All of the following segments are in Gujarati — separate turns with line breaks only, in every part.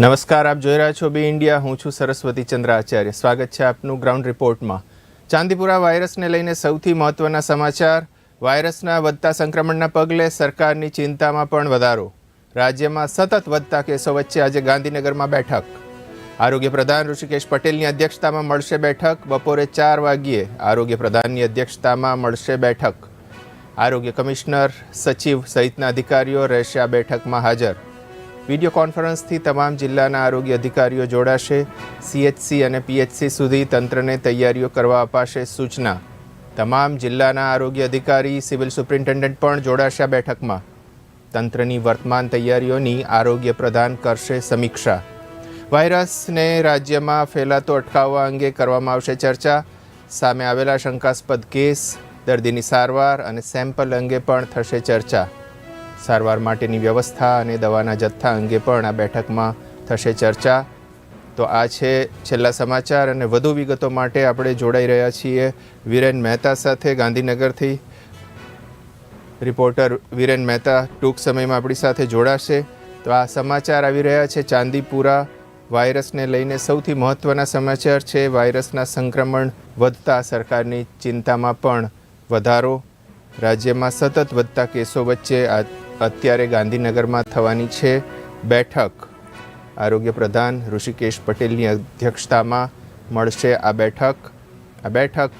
નમસ્કાર, આપ જોઈ રહ્યા છો બી ઇન્ડિયા. હું છું સરસ્વતી ચંદ્ર આચાર્ય સ્વાગત છે આપનું ગ્રાઉન્ડ રિપોર્ટમાં. ચાંદીપુરા વાયરસને લઈને સૌથી મહત્વના સમાચાર. વાયરસના વધતા સંક્રમણના પગલે સરકારની ચિંતામાં પણ વધારો. રાજ્યમાં સતત વધતા કેસો વચ્ચે આજે ગાંધીનગરમાં બેઠક. આરોગ્ય પ્રધાન ઋષિકેશ પટેલની અધ્યક્ષતામાં મળશે બેઠક. બપોરે ચાર વાગ્યે આરોગ્ય પ્રધાનની અધ્યક્ષતામાં મળશે બેઠક. આરોગ્ય કમિશનર સચિવ સહિતના અધિકારીઓ રહેશે આ બેઠકમાં હાજર. વીડિયો કોન્ફરન્સથી તમામ જિલ્લાના આરોગ્ય અધિકારીઓ જોડાશે. સીએચસી અને પીએચસી સુધી તંત્રને તૈયારીઓ કરવા અપાશે સૂચના. તમામ જિલ્લાના આરોગ્ય અધિકારી, સિવિલ સુપ્રિન્ટેન્ડન્ટ પણ જોડાશે આ બેઠકમાં. તંત્રની વર્તમાન તૈયારીઓની આરોગ્ય પ્રદાન કરશે સમીક્ષા. વાયરસને રાજ્યમાં ફેલાતો અટકાવવા અંગે કરવામાં આવશે ચર્ચા. સામે આવેલા શંકાસ્પદ કેસ, દર્દીની સારવાર અને સેમ્પલ અંગે પણ થશે ચર્ચા. સારવાર માટેની વ્યવસ્થા અને દવાના જથ્થા અંગે પણ આ બેઠકમાં થશે ચર્ચા. તો આ છે છેલ્લા સમાચાર અને વધુ વિગતો માટે આપણે જોડાઈ રહ્યા છીએ વિરેન મહેતા સાથે ગાંધીનગરથી. રિપોર્ટર વિરેન મહેતા ટૂંક સમયમાં આપણી સાથે જોડાશે. તો આ સમાચાર આવી રહ્યા છે ચાંદીપુરા વાયરસને લઈને સૌથી મહત્ત્વના સમાચાર છે વાયરસના સંક્રમણ વધતા સરકારની ચિંતામાં પણ વધારો. રાજ્યમાં સતત વધતા કેસો વચ્ચે આ અત્યારે ગાંધીનગરમાં થવાની છે બેઠક. આરોગ્ય પ્રધાન ઋષિકેશ પટેલની અધ્યક્ષતામાં મળશે આ બેઠક. આ બેઠક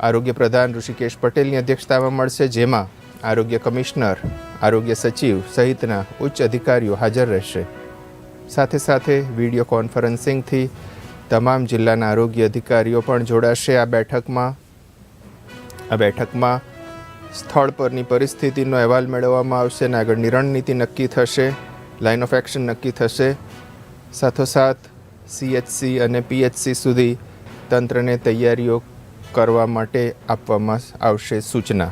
આરોગ્ય પ્રધાન ઋષિકેશ પટેલની અધ્યક્ષતામાં મળશે, જેમાં આરોગ્ય કમિશનર, આરોગ્ય સચિવ સહિતના ઉચ્ચ અધિકારીઓ હાજર રહેશે. સાથે સાથે વીડિયો કોન્ફરન્સિંગથી તમામ જિલ્લાના આરોગ્ય અધિકારીઓ પણ જોડાશે આ બેઠકમાં. આ બેઠકમાં સ્થળ પરની પરિસ્થિતિનો અહેવાલ મેળવવામાં આવશે અને આગળની રણનીતિ નક્કી થશે લાઇન ઓફ એક્શન નક્કી થશે. સાથોસાથ સીએચસી અને પીએચસી સુધી તંત્રને તૈયારીઓ કરવા માટે આપવામાં આવશે સૂચના.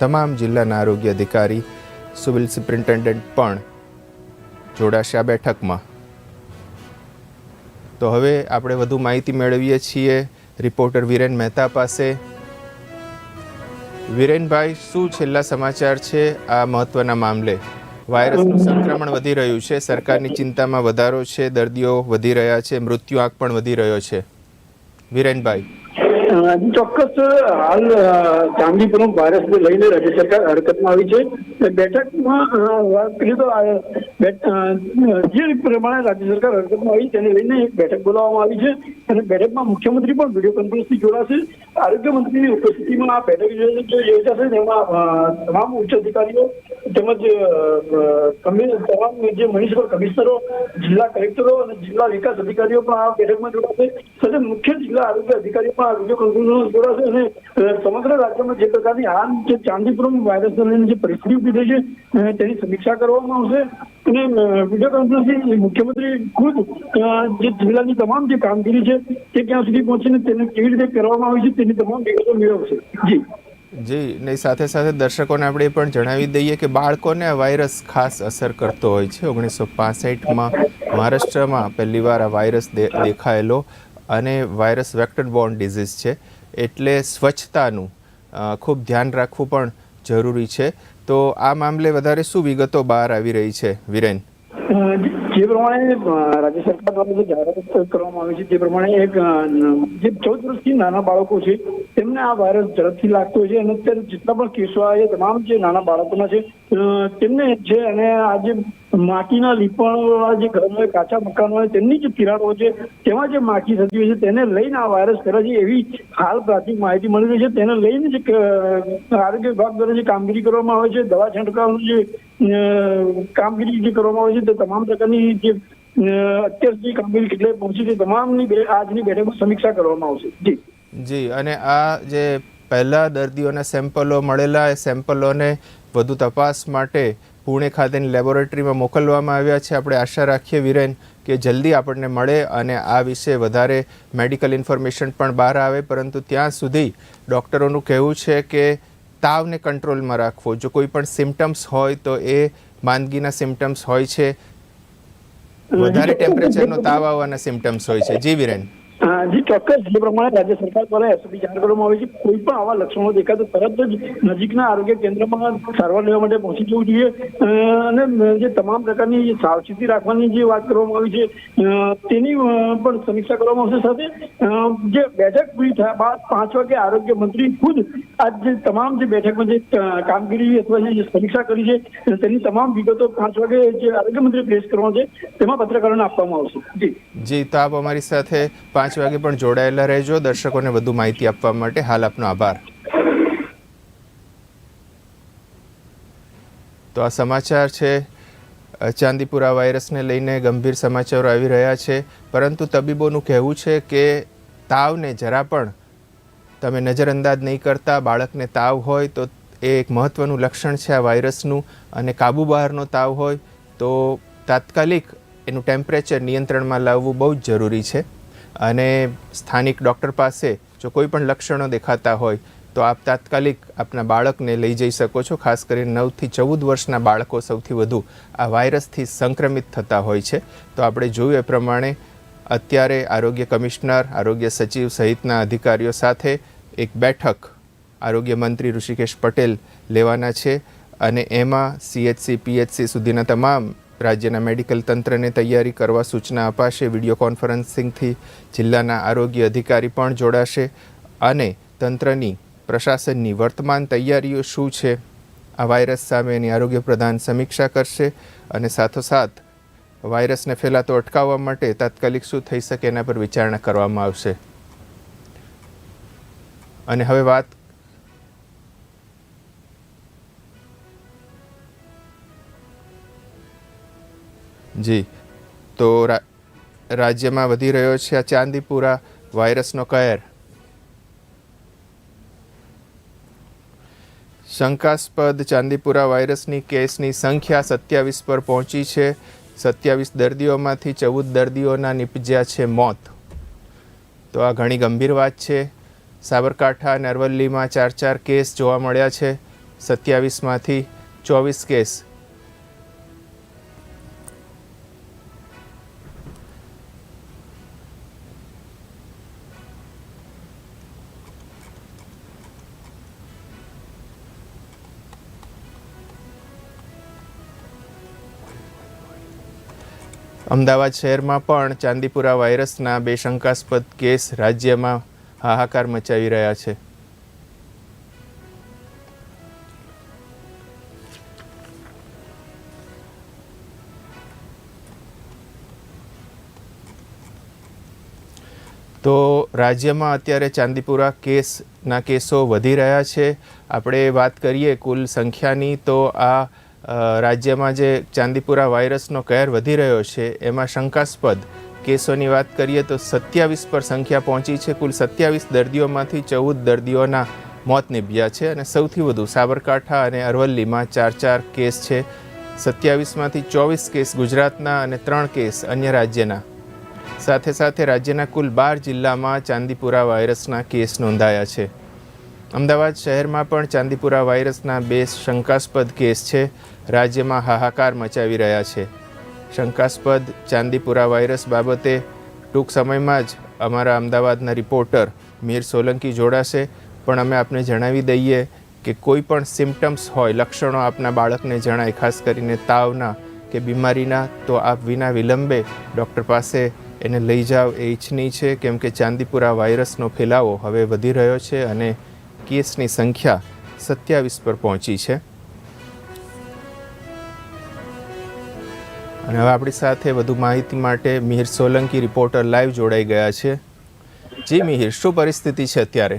તમામ જિલ્લાના આરોગ્ય અધિકારી, સિવિલ સુપ્રિન્ટેન્ડન્ટ પણ જોડાશે આ બેઠકમાં. તો હવે આપણે વધુ માહિતી મેળવીએ છીએ. રિપોર્ટર વિરેન મહેતા પાસે. વિરેનભાઈ, શું છેલ્લા સમાચાર છે આ મહત્વના મામલે? વાયરસનું સંક્રમણ વધી રહ્યું છે, સરકારની ચિંતામાં વધારો છે, દર્દીઓ વધી રહ્યા છે મૃત્યુ આંક પણ વધી રહ્યો છે. વિરેનભાઈ.
ચોક્કસ, હાલ ચાંદીપુરમ વાયરસને લઈને રાજ્ય સરકાર હરકતમાં આવી છે. બેઠકમાં જે પ્રમાણે રાજ્ય સરકાર હરકતમાં આવી તેને લઈને એક બેઠક બોલાવવામાં આવી છે. અને બેઠકમાં મુખ્યમંત્રી પણ વીડિયો કોન્ફરન્સથી જોડાશે. આરોગ્ય મંત્રીની ઉપસ્થિતિમાં આ બેઠક યોજાશે, તેમાં તમામ ઉચ્ચ અધિકારીઓ તેમજ તમામ જે મ્યુનિસિપલ કમિશનરો, જિલ્લા કલેક્ટરો અને જિલ્લા વિકાસ અધિકારીઓ પણ આ બેઠકમાં જોડાશે. સાથે મુખ્ય જિલ્લા આરોગ્ય અધિકારીઓ પણ આ સમગ્ર રાજ્યમાં જે પ્રકારની હાલ જે ચાંદીપુરમ વાયરસને જે પરિસ્થિતિ ઊભી થઈ છે તેની સમીક્ષા કરવામાં આવશે. અને વીડિયો કોન્ફરન્સથી મુખ્યમંત્રી ખુદ જે જિલ્લાની તમામ જે કામગીરી છે, તે ક્યાં સુધી પહોંચીને તેને કેવી રીતે કરવામાં આવી છે, તેની તમામ વિગતો મેળવશે. જી.
જી, ને સાથે સાથે દર્શકોને આપણે એ પણ જણાવી દઈએ કે બાળકોને આ વાયરસ ખાસ અસર કરતો હોય છે. ઓગણીસો પાસઠમાં મહારાષ્ટ્રમાં પહેલીવાર આ વાયરસ દેખાયેલો. અને વાયરસ વેક્ટર બોર્ન ડિઝીઝ છે. એટલે સ્વચ્છતાનું ખૂબ ધ્યાન રાખવું પણ જરૂરી છે. તો આ મામલે વધારે શું વિગતો બહાર આવી રહી છે, વિરેન?
જે પ્રમાણે રાજ્ય સરકાર દ્વારા જે જાહેરાત કરવામાં આવી છે તે પ્રમાણે એક જે ચૌદ વર્ષથી નાના બાળકો છે, તેમને આ વાયરસ ઝડપથી લાગતો હોય છે. અને અત્યારે જેટલા પણ કેસો આવ્યા તમામ જે નાના બાળકોના છે તેમને છે અને આ જે માટીના લીપણવાળા જે ઘર હોય કાચા મકાન હોય, તેમની જે તિરાડો છે, તેમાં જે માખી થતી હોય છે, તેને લઈને આ વાયરસ ફેલાય છે એવી હાલ પ્રાથમિક માહિતી મળી રહી છે. તેને લઈને જે આરોગ્ય વિભાગ દ્વારા જે કામગીરી કરવામાં આવે છે, દવા છંટકાવનું જે કામગીરી જે કરવામાં આવે છે, તે તમામ પ્રકારની જે અત્યાર સુધી કામગીરી કેટલે પહોંચી છે તમામની આજની બેઠકમાં સમીક્ષા કરવામાં આવશે. જી.
જી, અને આ જે પહેલાં દર્દીઓના સેમ્પલો મળેલા, એ સેમ્પલોને વધુ તપાસ માટે પુણે ખાતેની લેબોરેટરીમાં મોકલવામાં આવ્યા છે. આપણે આશા રાખીએ વિરેન કે જલ્દી આપણને મળે અને આ વિશે વધારે મેડિકલ ઇન્ફોર્મેશન પણ બહાર આવે. પરંતુ ત્યાં સુધી ડૉક્ટરોનું કહેવું છે કે તાવને કંટ્રોલમાં રાખવો. જો કોઈ પણ સિમ્ટમ્સ હોય તો એ માંદગીના સિમ્ટમ્સ હોય છે. વધારે ટેમ્પરેચરનો તાવ આવવાના સિમ્ટમ્સ હોય છે. જી વિરેન.
જી ચોક્કસ જે પ્રમાણે રાજ્ય સરકાર દ્વારા એસઓપી જાહેર કરવામાં આવી છે, કોઈ પણ આવા લક્ષણો દેખાય તો તરત જ નજીકના આરોગ્ય કેન્દ્રમાં સારવાર લેવા માટે પહોંચી જવું જોઈએ. અને જે તમામ પ્રકારની સાવચેતી રાખવાની જે વાત કરવામાં આવી છે તેની પણ સમીક્ષા કરવામાં આવશે. સાથે જે બેઠક પૂરી થયા બાદ પાંચ વાગે આરોગ્ય મંત્રી ખુદ આજ જે તમામ જે બેઠકમાં જે કામગીરી અથવા જે સમીક્ષા કરી છે, તેની તમામ વિગતો પાંચ વાગે જે આરોગ્ય મંત્રી પ્લેસ કરવાનો છે, તેમાં પત્રકારોને આપવામાં આવશે. જી.
જી, તો આપ અમારી સાથે પાંચ વાગે પણ જોડાયેલા રહેજો. દર્શકોને વધુ માહિતી આપવા માટે હાલ આપનો આભાર. તો આ સમાચાર છે ચાંદીપુરા વાયરસને લઈને ગંભીર સમાચારો આવી રહ્યા છે. પરંતુ તબીબોનું કહેવું છે કે તાવને જરા પણ તમે નજરઅંદાજ નહીં કરતા. બાળકને તાવ હોય તો એ એક મહત્ત્વનું લક્ષણ છે આ વાયરસનું. અને કાબુ બહારનો તાવ હોય તો તાત્કાલિક એનું ટેમ્પરેચર નિયંત્રણમાં લાવવું બહુ જ જરૂરી છે. અને સ્થાનિક ડૉક્ટર પાસે જો કોઈ પણ લક્ષણો દેખાતા હોય, તો આપ તાત્કાલિક આપના બાળકને લઈ જઈ શકો છો. ખાસ કરીને નવથી ચૌદ વર્ષના બાળકો સૌથી વધુ આ વાયરસથી સંક્રમિત થતા હોય છે. તો આપણે જોયું એ પ્રમાણે અત્યારે આરોગ્ય કમિશનર, આરોગ્ય સચિવ સહિતના અધિકારીઓ સાથે એક બેઠક આરોગ્ય મંત્રી ઋષિકેશ પટેલ લેવાના છે. અને એમાં સીએચસી પીએચસી સુધીના તમામ રાજ્યના મેડિકલ તંત્રને તૈયારી કરવા સૂચના અપાશે. વીડિયો કોન્ફરન્સિંગથી જિલ્લાના આરોગ્ય અધિકારી પણ જોડાશે અને તંત્રની પ્રશાસનની વર્તમાન તૈયારીઓ શું છે? આ વાયરસ સામેની આરોગ્ય પ્રધાન સમીક્ષા કરશે અને સાથોસાથ વાયરસને ફેલાતો અટકાવવા માટે તાત્કાલિક શું થઈ શકે એના પર વિચારણા કરવામાં આવશે. અને હવે વાત જી. તો રાજ્યમાં વધી રહ્યો છે આ ચાંદીપુરા વાયરસનો કહેર. શંકાસ્પદ ચાંદીપુરા વાયરસની કેસની સંખ્યા સત્યાવીસ પર પહોંચી છે. સત્યાવીસ દર્દીઓમાંથી ચૌદ દર્દીઓના નિપજ્યા છે મોત. તો આ ઘણી ગંભીર વાત છે. સાબરકાંઠા અને અરવલ્લીમાં ચાર ચાર કેસ જોવા મળ્યા છે. સત્યાવીસમાંથી ચોવીસ કેસ અમદાવાદ શહેરમાં પણ ચાંદીપુરા વાયરસના બે શંકાસ્પદ કેસ રાજ્યમાં હાહાકાર મચાવી રહ્યા છે. તો રાજ્યમાં અત્યારે ચાંદીપુરા કેસના કેસો વધી રહ્યા છે. આપણે વાત કરીએ કુલ સંખ્યાની, તો આ રાજ્યમાં જે ચાંદીપુરા વાયરસનો કહેર વધી રહ્યો છે, એમાં શંકાસ્પદ કેસોની વાત કરીએ તો સત્યાવીસ પર સંખ્યા પહોંચી છે. કુલ સત્યાવીસ દર્દીઓમાંથી ચૌદ દર્દીઓના મોત નીપજ્યા છે અને સૌથી વધુ સાબરકાંઠા અને અરવલ્લીમાં ચાર ચાર કેસ છે. સત્યાવીસમાંથી ચોવીસ કેસ ગુજરાતના અને ત્રણ કેસ અન્ય રાજ્યના. સાથે સાથે રાજ્યના કુલ બાર જિલ્લામાં ચાંદીપુરા વાયરસના કેસ નોંધાયા છે. અમદાવાદ શહેરમાં પણ ચાંદીપુરા વાયરસના બે શંકાસ્પદ કેસ છે. રાજ્યમાં હાહાકાર મચાવી રહ્યા છે. શંકાસ્પદ ચાંદીપુરા વાયરસ બાબતે ટૂંક સમયમાં જ અમારા અમદાવાદના રિપોર્ટર મીર સોલંકી જોડાશે. પણ અમે આપને જણાવી દઈએ કે કોઈ પણ સિમ્ટમ્સ હોય, લક્ષણો આપના બાળકને જણાય, ખાસ કરીને તાવના કે બીમારીના, તો આપ વિના વિલંબે ડૉક્ટર પાસે એને લઈ જાઓ. એ ઈચ્છનીય છે, કેમ કે ચાંદીપુરા વાયરસનો ફેલાવો હવે વધી રહ્યો છે અને કેસની સંખ્યા સત્યાવીસ પર પહોંચી છે. અને હવે આપણી સાથે વધુ માહિતી માટે મિહિર સોલંકી રિપોર્ટર લાઈવ જોડાઈ ગયા છે. જી મિહિર, શું પરિસ્થિતિ છે અત્યારે?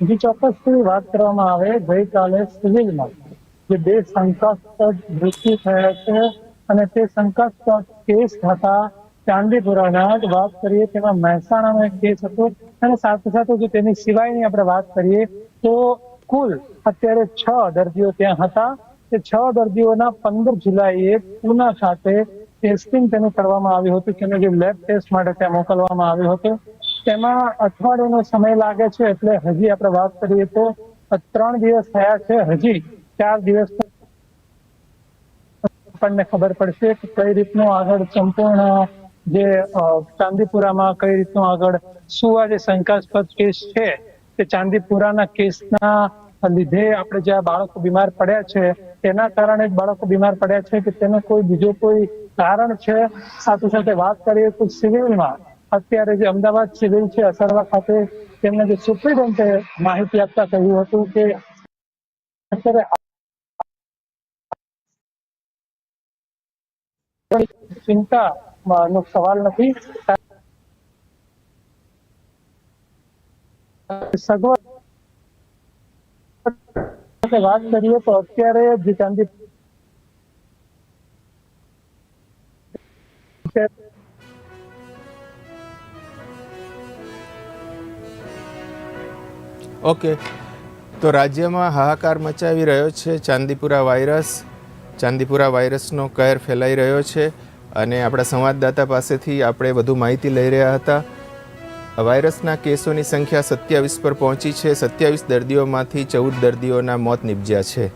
બીજી ચોક્કસથી વાત કરવામાં આવે, ગઈકાલે સિવિલમાં જે બે શંકાસ્પદ મૃત્યુ થયા છે અને તે શંકાસ્પદ કેસ હતા ચાંદીપુરાના જ વાત કરીએ તેમાં મહેસાણાનો એક કેસ હતો અને સાથે સાથે જો તેની સિવાયની આપણે વાત કરીએ તો કુલ અત્યારે છ દર્દીઓ ત્યાં હતા. તે છ દર્દીઓના પંદર જુલાઈએ પુના ખાતે ટેસ્ટિંગ તેનું કરવામાં આવ્યું હતું તેનો જે લેબ ટેસ્ટ માટે ત્યાં મોકલવામાં આવ્યો હતો. તેમાં અઠવાડિયાનો સમય લાગે છે, એટલે હજી આપણે વાત કરીએ તો ત્રણ દિવસ થયા છે, હજી ચાર દિવસ આપણને ખબર પડશે કે કઈ રીતનું આગળ સંપૂર્ણ જે ચાંદીપુરામાં કઈ રીતનું આગળ શું આ જે શંકાસ્પદ કેસ છે, તે ચાંદીપુરાના કેસના લીધે આપણે જે બાળકો બીમાર પડ્યા છે તેના કારણે જ બાળકો બીમાર પડ્યા છે કે તેનો કોઈ બીજો કોઈ કારણ છે? સાથે સાથે વાત કરીએ તો સિવિલમાં અત્યારે જે અમદાવાદ સિવિલ છે, અસરવા ખાતે તેમને જે સુપ્રિન્ટેન્ડન્ટે માહિતી આપતા કહ્યું હતું કે અત્યારે ચિંતા નો સવાલ નથી. સગવડ સાથે વાત કરીએ તો અત્યારે જે ચાંદી
ઓકે. તો રાજ્યમાં હાહાકાર મચાવી રહ્યો છે ચાંદીપુરા વાયરસ. ચાંદીપુરા વાયરસનો કહેર ફેલાઈ રહ્યો છે અને આપણા સંવાદદાતા પાસેથી આપણે વધુ માહિતી લઈ રહ્યા હતા. વાયરસના કેસોની સંખ્યા સત્યાવીસ પર પહોંચી છે. સત્યાવીસ દર્દીઓમાંથી ચૌદ દર્દીઓના મોત નિપજ્યા છે.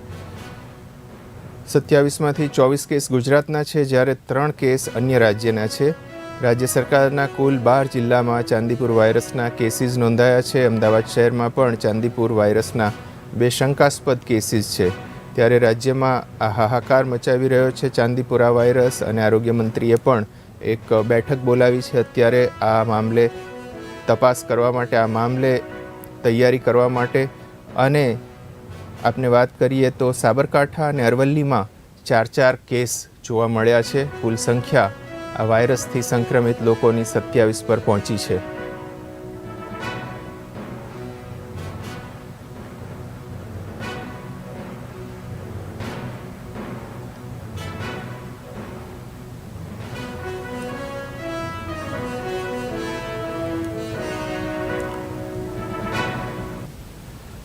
સત્યાવીસમાંથી ચોવીસ કેસ ગુજરાતના છે, જ્યારે ત્રણ કેસ અન્ય રાજ્યના છે. રાજ્ય સરકારના કુલ બાર જિલ્લામાં ચાંદીપુર વાયરસના કેસીસ નોંધાયા છે. અમદાવાદ શહેરમાં પણ ચાંદીપુર વાયરસના બે શંકાસ્પદ કેસીસ છે. ત્યારે રાજ્યમાં આ હાહાકાર મચાવી રહ્યો છે ચાંદીપુરા વાયરસ અને આરોગ્ય મંત્રીએ પણ એક બેઠક બોલાવી છે. અત્યારે આ મામલે તપાસ કરવા માટે, આ મામલે તૈયારી કરવા માટે અને આપને વાત કરીએ તો સાબરકાંઠા અને અરવલ્લીમાં ચાર ચાર કેસ જોવા મળ્યા છે. કુલ સંખ્યા આ વાયરસથી સંક્રમિત લોકોની સત્યાવીસ પર પહોંચી છે.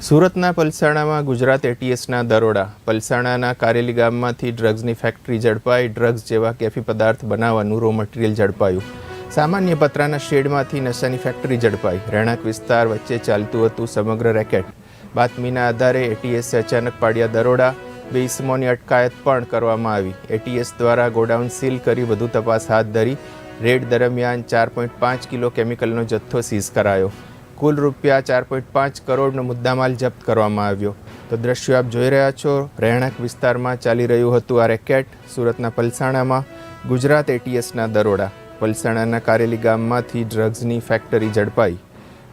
સુરતના પલસાણામાં ગુજરાત એટીએસના દરોડા. પલસાણાના કારેલી ગામમાંથી ડ્રગ્સની ફેક્ટરી ઝડપાઈ, ડ્રગ્સ જેવા કેફી પદાર્થ બનાવવાનું રો મટીરિયલ ઝડપાયું. સામાન્ય પતરાના શેડમાંથી નશાની ફેક્ટરી ઝડપાઈ. રહેણાંક વિસ્તાર વચ્ચે ચાલતું હતું સમગ્ર રેકેટ. બાતમીના આધારે એટીએસે અચાનક પાડ્યા દરોડા. બે ઇસમોની અટકાયત પણ કરવામાં આવી. એટીએસ દ્વારા ગોડાઉન સીલ કરી વધુ તપાસ હાથ ધરી. રેડ દરમિયાન ચાર પોઈન્ટ પાંચ કિલો કેમિકલનો જથ્થો સીઝ કરાયો. કુલ રૂપિયા ચાર પોઈન્ટ પાંચ કરોડનો મુદ્દામાલ જપ્ત કરવામાં આવ્યો. તો દ્રશ્યો આપ જોઈ રહ્યા છો. રહેણાંક વિસ્તારમાં ચાલી રહ્યું હતું આ રેકેટ સુરતના પલસાણામાં, ગુજરાત એટીએસના દરોડા. પલસાણાના કારેલી ગામમાંથી ડ્રગ્સની ફેક્ટરી ઝડપાઈ.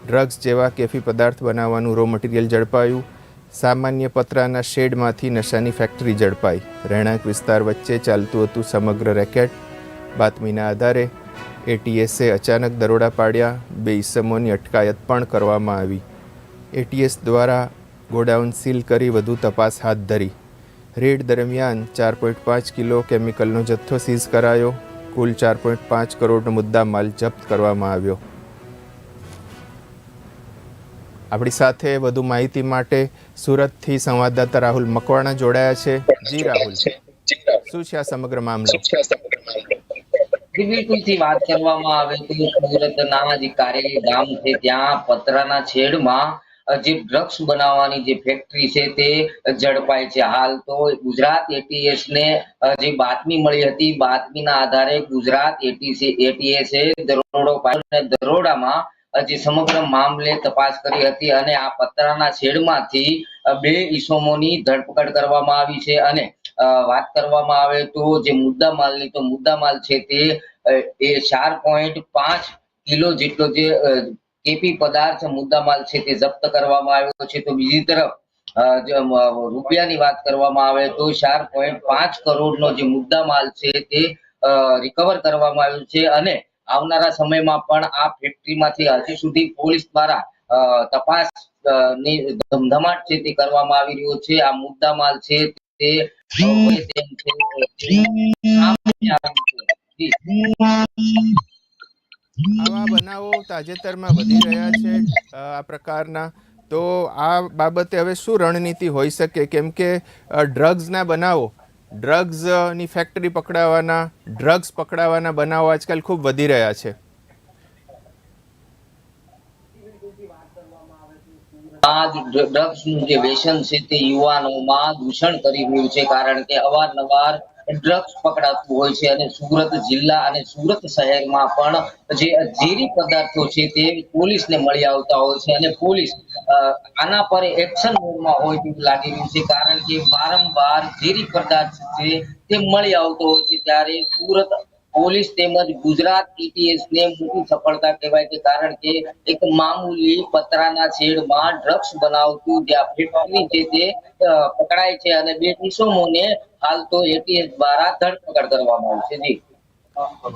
ડ્રગ્સ જેવા કેફી પદાર્થ બનાવવાનું રો મટીરિયલ ઝડપાયું. સામાન્ય પતરાના શેડમાંથી નશાની ફેક્ટરી ઝડપાઈ. રહેણાંક વિસ્તાર વચ્ચે ચાલતું હતું સમગ્ર રેકેટ. બાતમીના આધારે એટીએસે અચાનક દરોડા પાડ્યા બે ઇસમોની અટકાયત પણ કરવામાં આવી. એટીએસ દ્વારા ગોડાઉન સીલ કરી વધુ તપાસ હાથ ધરી. રેડ દરમિયાન ચાર પોઈન્ટ પાંચ કિલો કેમિકલનો જથ્થો સીઝ કરાયો. કુલ ચાર પોઈન્ટ પાંચ કરોડનો મુદ્દા માલ જપ્ત કરવામાં આવ્યો. આપણી સાથે વધુ માહિતી માટે સુરતથી સંવાદદાતા રાહુલ મકવાણા જોડાયા છે. જી રાહુલ. શું છે આ સમગ્ર મામલો?
જી વાત કરવામાં આવે તો સુરતના જે કારેલી ગામ છે, ત્યાં પતરાના છેડમાં જે ડ્રગ્સ બનાવવાની જે ફેક્ટરી છે તે ઝડપાઈ છે. હાલ તો ગુજરાત એટીએસ ને જે બાતમી મળી હતી, બાતમીના આધારે ગુજરાત એટીસી એટીએસે દરોડો પાડ્યો દરોડામાં જે સમગ્ર મામલે તપાસ કરી હતી અને આ પતરાના છેડમાંથી બે ઈસમોની ધરપકડ કરવામાં આવી છે અને વાત કરવામાં આવે તો જે મુદ્દામાલની તો મુદ્દામાલ છે તે એ ચાર પોઈન્ટ પાંચ કિલો જેટલો જે કેપી પદાર્થ મુદ્દામાલ છે તે જપ્ત કરવામાં આવ્યો છે. તો બીજી તરફ રૂપિયાની વાત કરવામાં આવે તો ચાર પોઈન્ટ પાંચ કરોડનો જે મુદ્દામાલ છે તે રિકવર કરવામાં આવ્યો છે અને આવનારા સમયમાં પણ આ ફેક્ટરીમાંથી હજી સુધી પોલીસ દ્વારા તપાસની ધમધમાટ છે તે કરવામાં આવી રહ્યો છે. આ મુદ્દામાલ છે તે.
આવા બનાવો તાજેતરમાં વધી રહ્યા છે આ પ્રકારના તો આ બાબતે હવે શું રણનીતિ હોઈ શકે કેમ કે ડ્રગ્સના બનાવો, ડ્રગ્સની ફેક્ટરી પકડાવાના, ડ્રગ્સ પકડાવાના બનાવો આજકાલ ખૂબ વધી રહ્યા છે
આ જ ડ્રગ્સનું જે વ્યસન છે તે યુવાનોમાં દૂષણ કરી રહ્યું છે કારણ કે અવારનવાર ડ્રગ્સ પકડાતું હોય છે અને સુરત જિલ્લા અને સુરત શહેરમાં પણ જે ઝેરી પદાર્થો છે તે પોલીસને મળી આવતા હોય છે અને પોલીસ આના પર એક્શન મોડમાં હોય તેવું લાગી રહ્યું છે કારણ કે વારંવાર ઝેરી પદાર્થ છે તે મળી આવતો હોય છે ત્યારે સુરત પોલીસ તેમજ ગુજરાત ETS ને મોટી સફળતા કહેવાય છે. કારણ કે એક મામૂલી પતરાના છેડમાં ડ્રગ્સ બનાવતું જ્યાં ફેક્ટરી છે તે પકડાય છે અને બે ઇસમોને હાલ તો એટીએસ દ્વારા ધરપકડ કરવામાં આવી જી.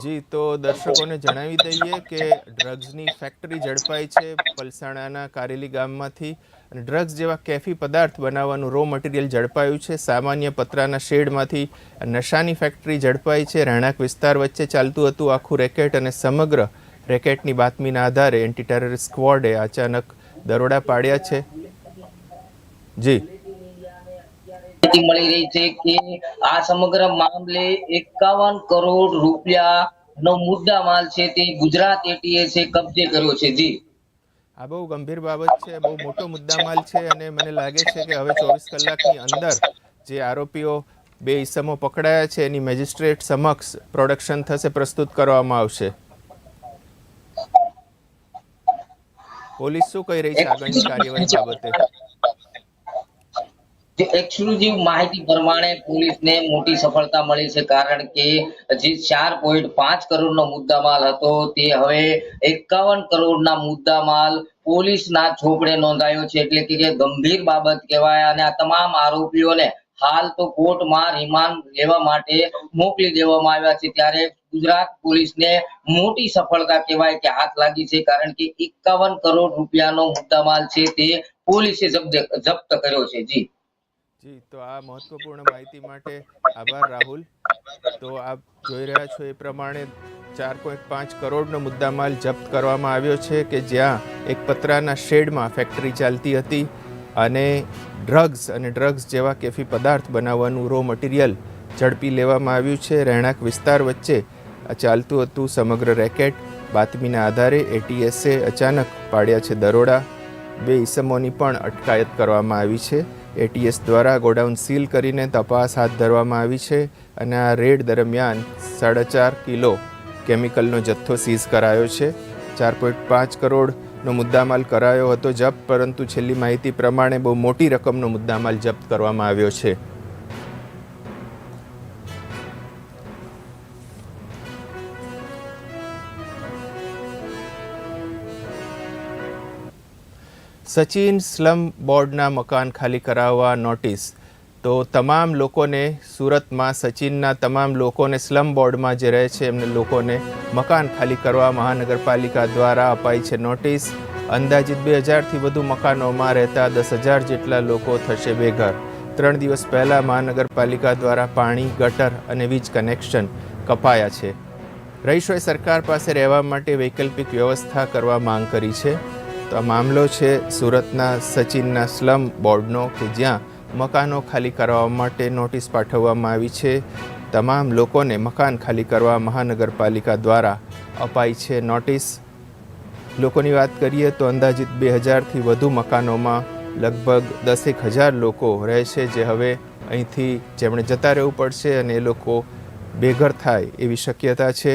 જી, તો દર્શકોને જણાવી દઈએ કે ડ્રગ્સની ફેક્ટરી ઝડપાઈ છે પલસાણાના કારેલી ગામમાંથી. અને ડ્રગ્સ જેવા કેફી પદાર્થ બનાવવાનું રો મટીરિયલ ઝડપાયું છે. સામાન્ય પતરાના શેડમાંથી નશાની ફેક્ટરી ઝડપાઈ છે. રહેણાંક વિસ્તાર વચ્ચે ચાલતું હતું આખું રેકેટ અને સમગ્ર રેકેટની બાતમીના આધારે એન્ટી ટેરર સ્ક્વોડે અચાનક દરોડા પાડ્યા છે. જી.
મળી રહી છે કે આ સમગ્ર મામલે એકાવન કરોડ રૂપિયા નો મુદ્દા માલ છે તે ગુજરાત એટીએસે કબજે કર્યો છે. જી.
આ બહુ ગંભીર બાબત છે, બહુ મોટો મુદ્દામાલ છે અને મને લાગે છે કે હવે ચોવીસ કલાકની અંદર જે આરોપીઓ બે ઈસમો પકડાયા છે, એની મેજિસ્ટ્રેટ સમક્ષ પ્રોડક્શન થશે, પ્રસ્તુત કરવામાં આવશે. પોલીસ શું કહી રહી છે આગળની કાર્યવાહી બાબતે?
એક્સક્લુઝિવ માહિતી પ્રમાણે પોલીસને મોટી સફળતા મળી છે, કારણ કે જે ચાર પોઈન્ટ પાંચ કરોડનો મુદ્દામાલ હતો, તે હવે એકાવન કરોડના મુદ્દામાલ પોલીસના છોપડે નોંધાયો છે. એટલે કે ગંભીર બાબત કહેવાય અને આ તમામ આરોપીઓને હાલ તો કોર્ટમાં રિમાન્ડ લેવા માટે મોકલી દેવામાં આવ્યા છે. ત્યારે ગુજરાત પોલીસને મોટી સફળતા કહેવાય કે હાથ લાગી છે, કારણ કે એકાવન કરોડ રૂપિયાનો મુદ્દામાલ છે તે પોલીસે જપ્ત કર્યો છે. જી.
જી, તો આ મહત્વપૂર્ણ માહિતી માટે આભાર, રાહુલ. તો આપ જોઈ રહ્યા છો એ પ્રમાણે ચાર પોઈન્ટ પાંચ કરોડનો મુદ્દામાલ જપ્ત કરવામાં આવ્યો છે કે જ્યાં એક પતરાના શેડમાં ફેક્ટરી ચાલતી હતી અને ડ્રગ્સ અને ડ્રગ્સ જેવા કેફી પદાર્થ બનાવવાનું રો મટીરિયલ ઝડપી લેવામાં આવ્યું છે. રહેણાંક વિસ્તાર વચ્ચે ચાલતું હતું સમગ્ર રેકેટ બાતમીના આધારે એટીએસે અચાનક પાડ્યા છે દરોડા. બે ઈસમોની પણ અટકાયત કરવામાં આવી છે. એટીએસ દ્વારા ગોડાઉન સીલ કરીને તપાસ હાથ ધરવામાં આવી છે અને આ રેડ દરમિયાન સાડા ચાર કિલો કેમિકલનો જથ્થો સીઝ કરાયો છે. ચાર પોઈન્ટ પાંચ કરોડનો મુદ્દામાલ કરાયો હતો જપ્ત, પરંતુ છેલ્લી માહિતી પ્રમાણે બહુ મોટી રકમનો મુદ્દામાલ જપ્ત કરવામાં આવ્યો છે. સચિન સ્લમ બોર્ડના મકાન ખાલી કરાવવા નોટિસ. તો તમામ લોકોને સુરતમાં સચિનના તમામ લોકોને સ્લમ બોર્ડમાં જે રહે છે, એમને લોકોને મકાન ખાલી કરવા મહાનગરપાલિકા દ્વારા અપાઈ છે નોટિસ. અંદાજિત બે હજારથી વધુ મકાનોમાં રહેતા દસ હજાર જેટલા લોકો થશે બેઘર. ત્રણ દિવસ પહેલાં મહાનગરપાલિકા દ્વારા પાણી, ગટર અને વીજ કનેક્શન કપાયા છે. રહીશોએ સરકાર પાસે રહેવા માટે વૈકલ્પિક વ્યવસ્થા કરવા માંગ કરી છે. તો આ મામલો છે સુરતના સચિનના સ્લમ બોર્ડનો કે જ્યાં મકાનો ખાલી કરવા માટે નોટિસ પાઠવવામાં આવી છે. તમામ લોકોને મકાન ખાલી કરવા મહાનગરપાલિકા દ્વારા અપાઈ છે નોટિસ. લોકોની વાત કરીએ તો અંદાજિત બે હજારથી વધુ મકાનોમાં લગભગ દસેક હજાર લોકો રહે છે જે હવે અહીંથી જેમણે જતા રહેવું પડશે અને એ લોકો બેઘર થાય એવી શક્યતા છે.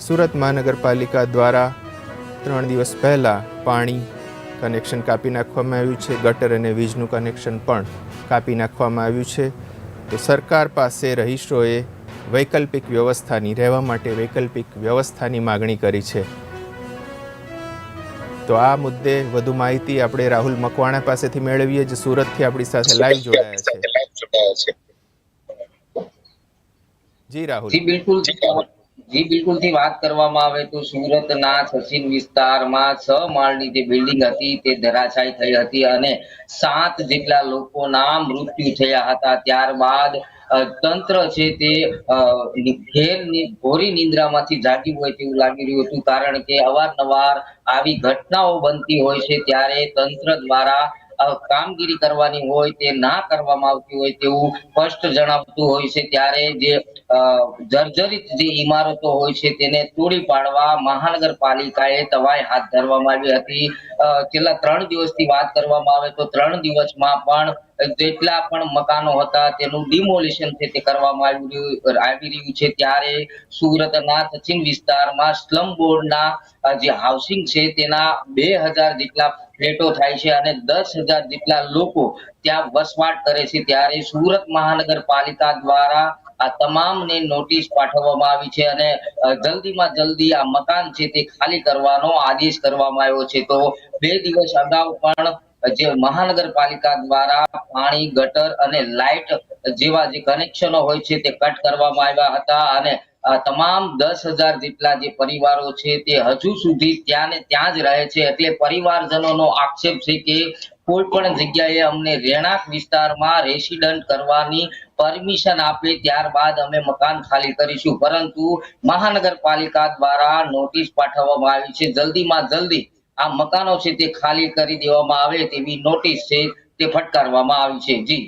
સુરત મહાનગરપાલિકા દ્વારા ત્રણ દિવસ પહેલાં પાણી કનેક્શન કાપી નાખવામાં આવ્યું છે. ગટર અને વીજનું કનેક્શન પણ કાપી નાખવામાં આવ્યું છે. તો સરકાર પાસે રહીશોએ વૈકલ્પિક વ્યવસ્થાની રહેવા માટે વૈકલ્પિક વ્યવસ્થાની માગણી કરી છે. તો આ મુદ્દે વધુ માહિતી આપણે રાહુલ મકવાણા પાસેથી મેળવીએ જે સુરતથી આપણી સાથે લાઈવ જોડાયા છે. જી રાહુલ.
જી બિલકુલ. જી બિલકુલથી વાત કરવામાં આવે તો સુરતના સચિન વિસ્તારમાં છ માળની જે બિલ્ડિંગ હતી તે ધરાશાયી થઈ હતી અને સાત જેટલા લોકોના મૃત્યુ થયા હતા. ત્યારબાદ તંત્ર છે તે અ, ઘેર નિંદ્રામાંથી જાગી હોય તેવું લાગી રહ્યું હતું. કારણ કે અવારનવાર આવી ઘટનાઓ બનતી હોય છે ત્યારે તંત્ર દ્વારા કામગીરી કરવાની હોય તે ના કરવામાં આવતી હોય તેવું સ્પષ્ટ જણાવતું હોય છે. ત્યારે જે જર્જરિત જે ઇમારતો હોય છે તેને તોડી પાડવા મહાનગરપાલિકાએ તવાય હાથ ધરવામાં આવી હતી. છેલ્લા ત્રણ દિવસથી વાત કરવામાં આવે તો ત્રણ દિવસમાં પણ જેટલા પણ મકાનો હતા તેનું ડિમોલિશન છે તે કરવામાં આવી રહ્યું આવી રહ્યું છે. ત્યારે સુરતના સચિન વિસ્તારમાં સ્લમ બોર્ડના જે હાઉસિંગ છે તેના બે હજાર જેટલા ફ્લેટો થાય છે અને દસ હજાર જેટલા લોકો ત્યાં વસવાટ કરે છે. ત્યારે સુરત મહાનગરપાલિકા દ્વારા આ તમામને નોટિસ પાઠવવામાં આવી છે અને જલ્દીમાં જલ્દી આ મકાન છે તે ખાલી કરવાનો આદેશ કરવામાં આવ્યો છે. તો બે દિવસ અગાઉ પણ જે મહાનગરપાલિકા દ્વારા પાણી, ગટર અને લાઇટ જેવા જે કનેક્શનો હોય છે તે કટ કરવામાં આવ્યા હતા અને તમામ દસ હજાર જેટલા જે પરિવારો છે તે હજુ સુધી ત્યાં ત્યાં જ રહે છે. એટલે પરિવારજનોનો આક્ષેપ છે કે કોઈ પણ જગ્યાએ અમને રહેણાંક વિસ્તારમાં રેસિડન્ટ કરવાની પરમિશન આપે ત્યારબાદ અમે મકાન ખાલી કરીશું. પરંતુ મહાનગરપાલિકા દ્વારા નોટિસ પાઠવવામાં આવી છે. જલ્દીમાં જલ્દી આ મકાનો છે તે ખાલી કરી દેવામાં આવે તેવી નોટિસ છે તે ફટકારવામાં આવી છે. જી.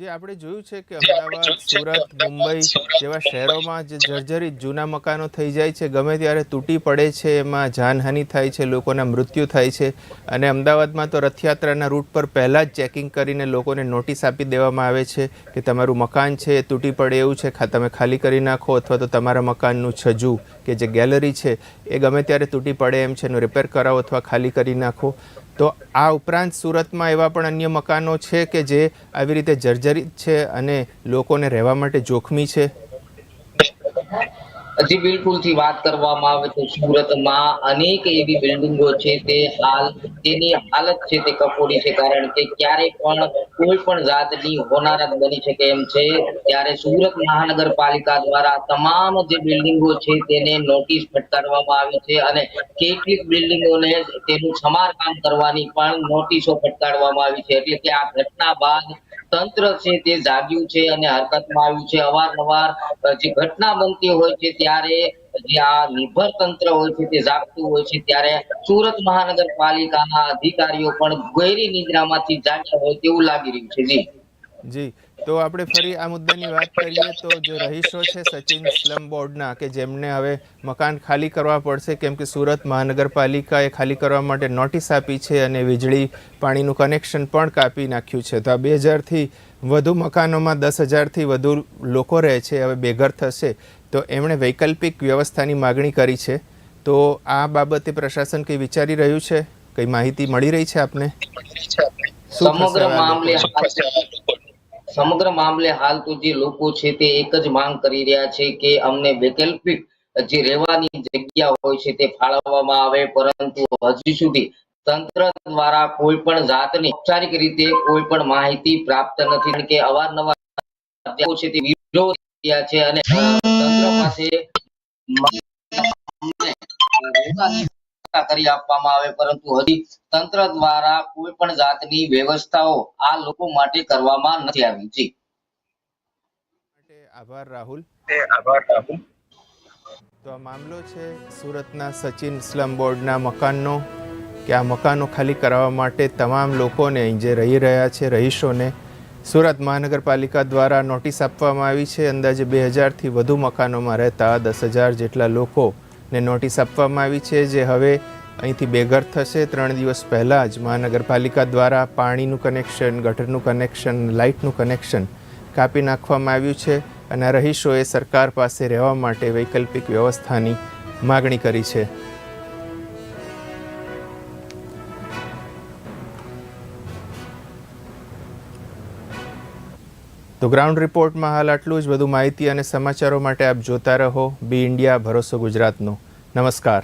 જે આપણે જોયું છે કે અમદાવાદ સુરત મુંબઈ જેવા શહેરોમાં જે જર્જરિત જૂના મકાનો થઈ જાય છે ગમે ત્યારે તૂટી પડે છે એમાં જાનહાનિ થાય છે લોકોના મૃત્યુ થાય છે અને અમદાવાદમાં તો રથયાત્રાના રૂટ પર પહેલાં જ ચેકિંગ કરીને લોકોને નોટિસ આપી દેવામાં આવે છે કે તમારું મકાન છે એ તૂટી પડે એવું છે તમે ખાલી કરી નાખો અથવા તો તમારા મકાનનું છજુ કે જે ગેલેરી છે એ ગમે ત્યારે તૂટી પડે એમ છે એનું રિપેર કરાવો અથવા ખાલી કરી નાખો. તો આ ઉપરાંત સુરતમાં એવા પણ અન્ય મકાનો છે કે જે આવી રીતે જર્જરિત છે અને લોકોને રહેવા માટે જોખમી છે?
હજી બિલકુલથી વાત કરવામાં આવે તો સુરતમાં અનેક એવી બિલ્ડિંગો છે તે હાલ, તેની હાલત છે તે કફોડી છે કારણ કે ક્યારે પણ કોઈ પણ જાતની હોનારત બની શકે એમ છે. ત્યારે સુરત મહાનગરપાલિકા દ્વારા તમામ જે બિલ્ડિંગો છે તેને નોટિસ ફટકારવામાં આવી છે અને કેટલીક બિલ્ડિંગોને તેનું સમારકામ કરવાની પણ નોટિસો ફટકારવામાં આવી છે. એટલે કે આ ઘટના બાદ તંત્ર છે, તે જાગ્યું છે અને હરકતમાં આવ્યું છે. અવારનવાર જે ઘટના બનતી હોય છે, ત્યારે જે આ નિર્ભર તંત્ર હોય છે, તે જાગતું હોય છે. ત્યારે સુરત મહાનગરપાલિકાના અધિકારીઓ પણ ગહેરી નિદ્રામાંથી જાગ્યા હોય તેવું લાગી રહ્યું છે. જી.
જી. તો આપણે ફરી આ મુદ્દાની વાત કરીએ તો જે રહીશો છે સચિન સ્લમ બોર્ડના કે જેમને હવે મકાન ખાલી કરવા પડશે કેમ કે સુરત મહાનગરપાલિકાએ ખાલી કરવા માટે નોટિસ આપી છે અને વીજળી પાણીનું કનેક્શન પણ કાપી નાખ્યું છે. તો આ બે હજારથી વધુ મકાનોમાં દસ હજારથી વધુ લોકો રહે છે હવે બેઘર થશે. તો એમણે વૈકલ્પિક વ્યવસ્થાની માગણી કરી છે. તો આ બાબતે પ્રશાસન કંઈ વિચારી રહ્યું છે? કંઈ માહિતી મળી રહી છે આપને?
સમગ્ર મામલે? સમગ્ર મામલે હાલ તો જે લોકો છે તે એક જ માંગ કરી રહ્યા છે કે અમને વૈકલ્પિક જે રહેવાની જગ્યા હોય છે તે ફાળવવામાં આવે, પરંતુ હજી સુધી તંત્ર દ્વારા કોઈ પણ જાતની ઔપચારિક રીતે કોઈ પણ માહિતી પ્રાપ્ત નથી. કે અવારનવાર છે તે વિરોધ રહ્યા છે અને તંત્ર પાસે અમને કરી આપવામાં આવે પરંતુ હજી તંત્ર દ્વારા કોઈ પણ જાતની વ્યવસ્થાઓ આ લોકો માટે કરવામાં નથી આવી. જી.
માટે આભાર રાહુલ. તો આ મામલો છે સુરતના સચિન સ્લમ બોર્ડના મકાનનો કે આ મકાનો ખાલી કરાવવા માટે તમામ લોકોને અહીં જે રહી રહ્યા છે રહીશોને સુરત મહાનગરપાલિકા દ્વારા નોટિસ આપવામાં આવી છે. અંદાજે બે હજારથી વધુ મકાનોમાં રહેતા દસ હજાર જેટલા લોકોને નોટિસ આપવામાં આવી છે જે હવે અહીંથી બેઘર થશે. ત્રણ દિવસ પહેલાં જ મહાનગરપાલિકા દ્વારા પાણીનું કનેક્શન, ગટરનું કનેક્શન, લાઇટનું કનેક્શન કાપી નાખવામાં આવ્યું છે અને રહીશોએ સરકાર પાસે રહેવા માટે વૈકલ્પિક વ્યવસ્થાની માગણી કરી છે. તો ગ્રાઉન્ડ રિપોર્ટમાં હાલ આટલું જ. વધુ માહિતી અને સમાચારો માટે આપ જોતા રહો. બી ઇન્ડિયા, ભરોસો ગુજરાતનો. નમસ્કાર.